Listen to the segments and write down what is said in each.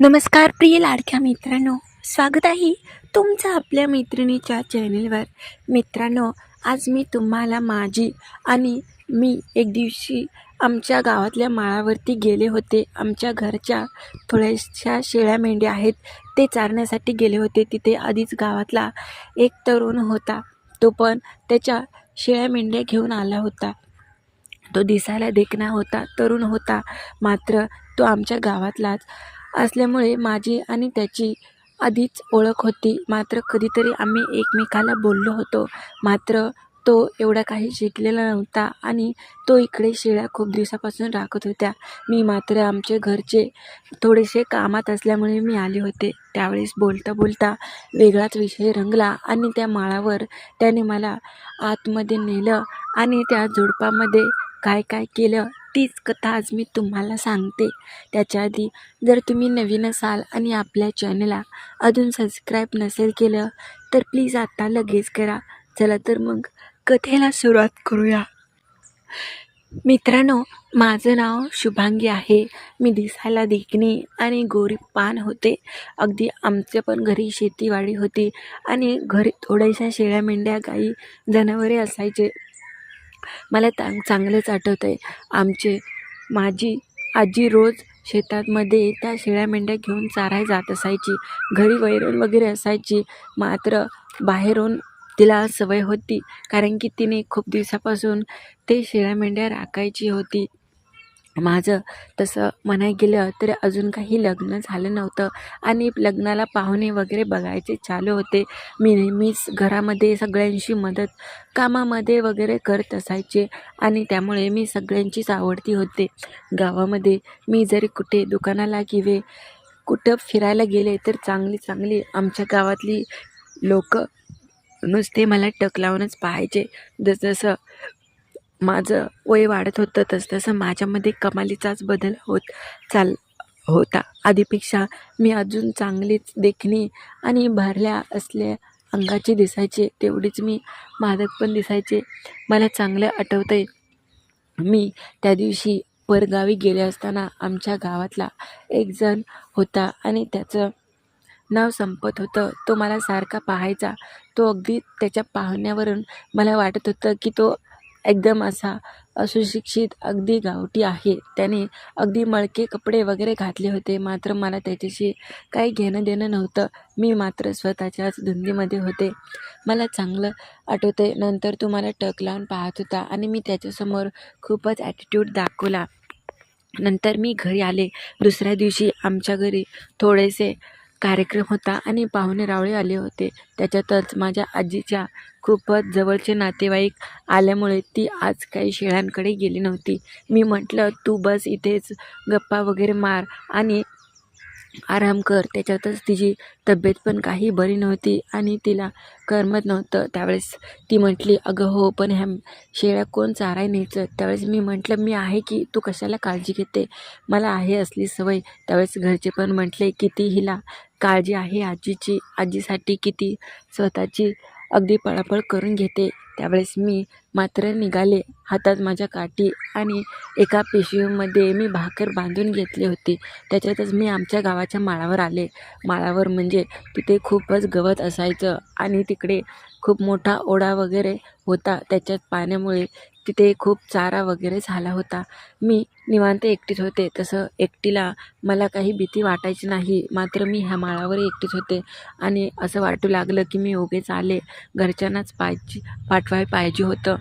नमस्कार प्रिय लाडक्या मित्रांनो. स्वागत आहे तुमचं आपल्या मैत्रिणीच्या चॅनेलवर. मित्रांनो आज मी तुम्हाला माझी आणि मी एक दिवशी आमच्या गावातल्या माळावरती गेले होते. आमच्या घरच्या थोड्याशा शेळ्या मेंढ्या आहेत ते चारण्यासाठी गेले होते. तिथे आधीच गावातला एक तरुण होता. तो पण त्याच्या शेळ्या मेंढ्या घेऊन आला होता. तो दिसायला देखणा होता तरुण होता. मात्र तो आमच्या गावातलाच असल्यामुळे माझी आणि त्याची आधीच ओळख होती. मात्र कधीतरी आम्ही एकमेकाला बोललो होतो. मात्र तो एवढा काही शिकलेला नव्हता आणि तो इकडे शेळ्या खूप दिवसापासून राखत होत्या. मी मात्र आमचे घरचे थोडेसे कामात असल्यामुळे मी आले होते. त्यावेळेस बोलता बोलता वेगळाच विषय रंगला आणि त्या माळावर त्याने मला आतमध्ये नेलं आणि त्या झुडपामध्ये काय काय केलं तीच कथा आज मी तुम्हाला सांगते. त्याच्या आधी जर तुम्ही नवीन असाल आणि आपल्या चॅनलला अजून सबस्क्राईब नसेल केलं तर प्लीज आता लगेच करा. चला तर मग कथेला सुरुवात करूया. मित्रांनो माझं नाव शुभांगी आहे. मी दिसायला देखणी आणि गोरी पान होते. अगदी आमच्या पण घरी शेतीवाडी होती आणि घरी थोड्याशा शेळ्या मेंढ्या गाई जनावरे असायचे. मला तांग चांगलंच आठवतं आहे आमचे माझी आजी रोज शेतामध्ये त्या शेळ्या मेंढ्या घेऊन चाराय जात असायची. घरी वैरण वगैरे असायची. मात्र बाहेरून तिला सवय होती. कारण की तिने खूप दिवसापासून ते शेळ्या मेंढ्या राखायची होती. माझं तसं म्हणाय गेलं तर अजून काही लग्न झालं नव्हतं. आणि लग्नाला पाहुणे वगैरे बघायचे चालू होते. मी नेहमीच घरामध्ये सगळ्यांशी मदत कामामध्ये वगैरे करत असायचे. आणि त्यामुळे मी सगळ्यांचीच आवडती होते. गावामध्ये मी जरी कुठे दुकानाला किंवा कुठं फिरायला गेले तर चांगली चांगली आमच्या गावातली लोक नुसते मला टक लावूनच पाहायचे. जसजसं माझं वय वाढत होतं तसतसं माझ्यामध्ये कमालीचाच बदल होत चाल होता. आधीपेक्षा मी अजून चांगलीच देखणी आणि भरल्या असल्या अंगाची दिसायचे तेवढीच मी मादक पण दिसायचे. मला चांगलं आठवतं आहे मी त्या दिवशी परगावी गेले असताना आमच्या गावातला एक जण होता आणि त्याचं नाव संपत होतं. तो मला सारखा पाहायचा. तो अगदी त्याच्या पाहण्यावरून मला वाटत होतं की तो एकदम असा सुशिक्षित अगदी गावठी आहे. त्याने अगदी मळके कपडे वगैरे घातले होते. मात्र मला त्याच्याशी काही घेणं देणं नव्हतं. मी मात्र स्वतःच्याच धुंदीमध्ये होते. मला चांगलं आठवते नंतर तो मला टक लावून पाहत होता आणि मी त्याच्यासमोर खूपच ॲटिट्यूड दाखवला. नंतर मी घरी आले. दुसऱ्या दिवशी आमच्या घरी थोडेसे कार्यक्रम होता आणि पाहुणे रावळे आले होते. त्याच्यातच माझ्या आजीच्या खूपच जवळचे नातेवाईक आल्यामुळे ती आज काही शेळ्यांकडे गेली नव्हती. मी म्हटलं तू बस इथेच गप्पा वगैरे मार आणि आराम कर. त्याच्यातच तिची तब्येत पण काही बरी नव्हती आणि तिला करमत नव्हतं. त्यावेळेस ती म्हटली अगं हो पण ह्या शेळ्या कोण चाराय न्यायचं? त्यावेळेस मी म्हटलं मी आहे की तू कशाला काळजी घेते? मला आहे असली सवय. त्यावेळेस घरचे पण म्हटले किती हिला काळजी आहे आजीची. आजीसाठी किती स्वतःची अगदी पळापळ करून घेते. त्यावेळेस मी मात्र निघाले हातात माझ्या काठी आणि एका पिशवीमध्ये मी भाकर बांधून घेतली होती. त्याच्यातच मी आमच्या गावाच्या माळावर आले. माळावर म्हणजे तिथे खूपच गवत असायचं आणि तिकडे खूप मोठा ओढा वगैरे होता. त्याच्यात पाण्यामुळे तिथे खूप चारा वगैरे झाला होता. मी निवांत एकटीच होते. तसं एकटीला मला काही भीती वाटायची नाही. मात्र मी ह्या माळावर एकटीच होते. आणि असं वाटू लागलं की मी उगेच आले. घरच्यांनाच पाहिजे पाठवाय पाहिजे होतं.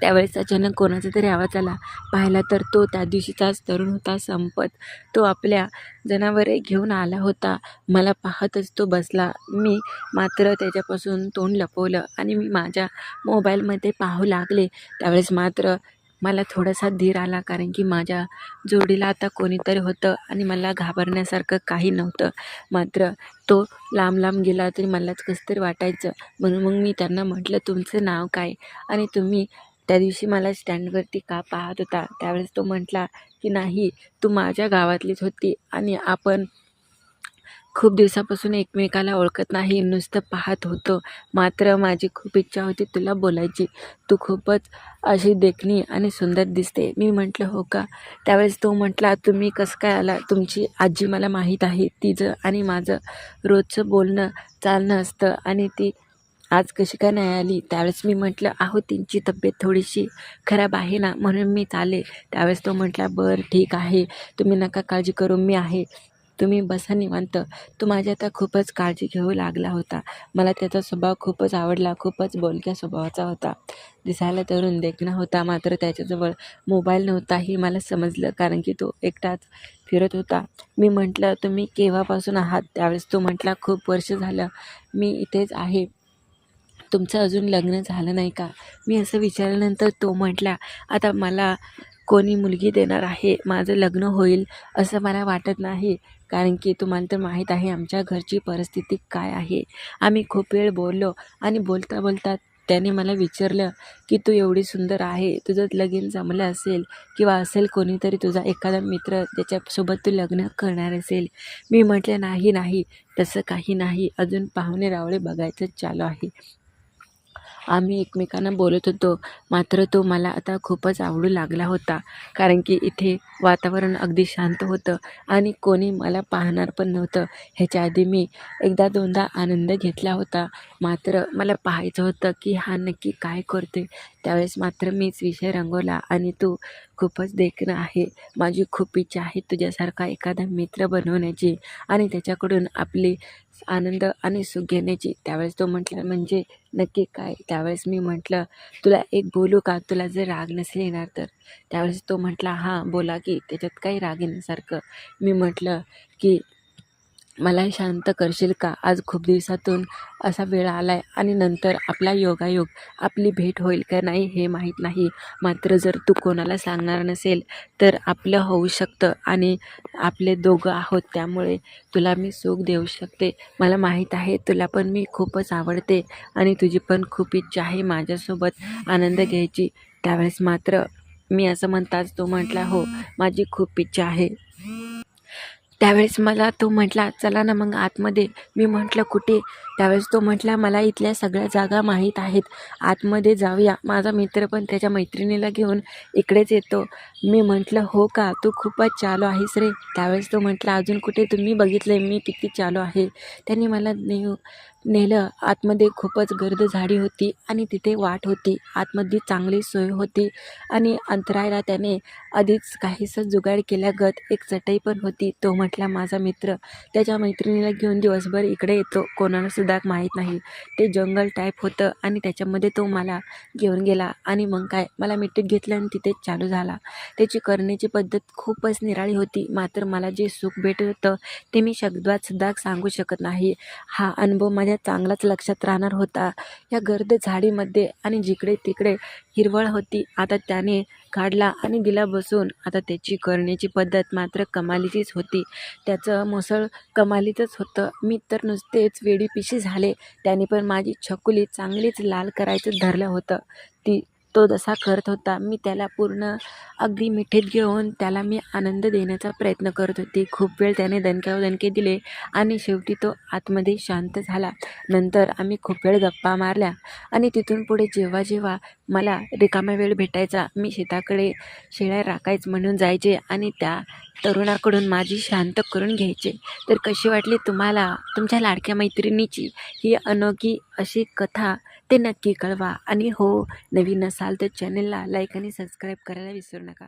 त्यावेळेस अचानक कोणाचा तरी आवाज आला. पाहिला तर तो त्या दिवशीचाच तरुण होता संपत. तो आपल्या जनावरे घेऊन आला होता. मला पाहतच तो बसला. मी मात्र त्याच्यापासून तोंड लपवलं आणि मी माझ्या मोबाईलमध्ये पाहू लागले. त्यावेळेस मात्र मला थोडासा धीर आला कारण की माझ्या जोडीला आता कोणीतरी होतं आणि मला घाबरण्यासारखं काही नव्हतं. मात्र तो लांब लांब गेला तरी मलाच कसं तरी वाटायचं. म्हणून मग मी त्यांना म्हटलं तुमचं नाव काय? आणि तुम्ही त्या दिवशी मला स्टँडवरती का पाहत होता? त्यावेळेस तो म्हटला की नाही तू माझ्या गावातलीच होती आणि आपण खूप दिवसापासून एकमेकाला ओळखत नाही नुसतं पाहत होतो. मात्र माझी खूप इच्छा होती तुला बोलायची. तू खूपच अशी देखणी आणि सुंदर दिसते. मी म्हटलं हो का? त्यावेळेस तो म्हटला तुम्ही कसं काय आला? तुमची आजी मला माहीत आहे. तिचं आणि माझं रोजचं बोलणं चालणं असतं आणि ती आज कशी काय नाही आली? त्यावेळेस मी म्हटलं आहो त्यांची तब्येत थोडीशी खराब आहे ना म्हणून मी चाले त्यावेळेस तो म्हटला बरं ठीक आहे. तुम्ही नका काळजी करू. मी आहे. तुम्ही बसा निवांत. तो माझी आता खूपच काळजी घेऊ लागला होता. मला त्याचा स्वभाव खूपच आवडला खूपच बोलक्या स्वभावाचा होता. दिसायला तरुण देखणा होता मात्र त्याच्याजवळ मोबाईल नव्हता हे मला समजलं कारण की तो एकटाच फिरत होता. मी म्हटलं तुम्ही केव्हापासून आहात? त्यावेळेस तो म्हटला खूप वर्ष झालं मी इथेच आहे. तुमचं अजून लग्न झालं नाही का? मी असं विचारल्यानंतर तो म्हटला आता मला कोणी मुलगी देणार आहे? माझं लग्न होईल असं मला वाटत नाही. कारण की तुम्हाला तर माहीत आहे आमच्या घरची परिस्थिती काय आहे. आम्ही खूप वेळ बोललो आणि बोलता बोलता त्याने मला विचारलं की तू एवढी सुंदर आहे तुझं लगीन जमलं असेल किंवा असेल कोणीतरी तुझा एखादा मित्र त्याच्यासोबत तू लग्न करणार असेल. मी म्हटलं नाही नाही तसं काही नाही. अजून पाहुणे रावळे बघायचं चालू आहे. आम्ही एकमेकांना बोलत होतो. मात्र तो मला आता खूपच आवडू लागला होता. कारण की इथे वातावरण अगदी शांत होतं आणि कोणी मला पाहणार पण नव्हतं. ह्याच्या आधी मी एकदा दोनदा आनंद घेतला होता. मात्र मला पाहायचं होतं की हा नक्की काय करते त्यावेळेस मात्र मीच विषय रंगवला आणि तू खूपच देखणं आहे. माझी खूप इच्छा आहे तुझ्यासारखा एखादा मित्र बनवण्याची आणि त्याच्याकडून आपली आनंद आणि सुख घेण्याची. त्यावेळेस तो म्हटला म्हणजे नक्की काय? त्यावेळेस मी म्हटलं तुला एक बोलू का? तुला जर राग नसेल येणार तर. त्यावेळेस तो म्हटला हां बोला की त्याच्यात काही राग येण्यासारखं. मी म्हटलं की मला शांत करशील का? आज खूप दिवसातून असा वेळ आला आहे आणि नंतर आपला योगायोग आपली भेट होईल का नाही हे माहीत नाही. मात्र जर तू कोणाला सांगणार नसेल तर आपलं होऊ शकतं आणि आपले दोघं आहोत त्यामुळे तुला मी सुख देऊ शकते. मला माहीत आहे तुला पण मी खूपच आवडते आणि तुझी पण खूप इच्छा आहे माझ्यासोबत आनंद घ्यायची. त्यावेळेस मात्र मी असं म्हणताच तो म्हटला हो माझी खूप इच्छा आहे. त्यावेळेस मला तो म्हटला चला ना मग आतमध्ये. मी म्हटलं कुठे? त्यावेळेस तो म्हटला मला इथल्या सगळ्या जागा माहीत आहेत. आतमध्ये जाऊया. माझा मित्र पण त्याच्या मैत्रिणीला घेऊन इकडेच येतो. मी म्हटलं हो का? तू खूपच चालू आहेस रे. त्यावेळेस तो म्हटला अजून कुठे? तुम्ही बघितलं मी किती चालू आहे. त्यांनी मला नेऊ नेलं. आतमध्ये खूपच गर्द झाडी होती आणि तिथे वाट होती. आतमध्ये चांगली सोय होती आणि अंतरायला त्याने आधीच काहीसं जुगाड केल्यागत एक चटई पण होती. तो म्हटला माझा मित्र. त्याच्या मैत्रिणीला घेऊन दिवसभर इकडे येतो. कोणालासुद्धा माहीत नाही. ते जंगल टाईप होतं आणि त्याच्यामध्ये तो मला घेऊन गेला. आणि मग काय? मला मिठीत घेतलं आणि तिथेच चालू झाला. त्याची करण्याची पद्धत खूपच निराळी होती. मात्र मला जे सुख भेटत होतं ते मी शब्दातसुद्धा सांगू शकत नाही. हा अनुभव माझ्या चांगलाच लक्षात राहणार होता. या गर्द झाडीमध्ये आणि जिकडे तिकडे हिरवळ होती आता त्याने काढला आणि दिला बसून. आता त्याची करण्याची पद्धत मात्र कमालीचीच होती. त्याचं मुसळ कमालीचंच होतं. मी तर नुसतेच वेडीपिशी झाले. त्याने पण माझी छकुली चांगलीच लाल करायचं धरलं होतं. ती तो जसा करत होता. मी त्याला पूर्ण अगदी मिठीत घेऊन त्याला मी आनंद देण्याचा प्रयत्न करत होते. खूप वेळ त्याने दणक्यावर दणके दिले आणि शेवटी तो आतमध्ये शांत झाला. नंतर आम्ही खूप वेळ गप्पा मारल्या आणि तिथून पुढे जेव्हा जेव्हा मला रिकामा वेळ भेटायचा मी शेताकडे शेळ्या राखायच म्हणून जायचे आणि त्या तरुणाकडून माझी शांत करून घ्यायचे. तर कशी वाटली तुम्हाला? तुमच्या लाडक्या मैत्रिणीची ही अनोखी अशी कथा ते नक्की कळवा आणि हो नवीन असाल तर चॅनलला लाईक आणि सबस्क्राईब करायला विसरू नका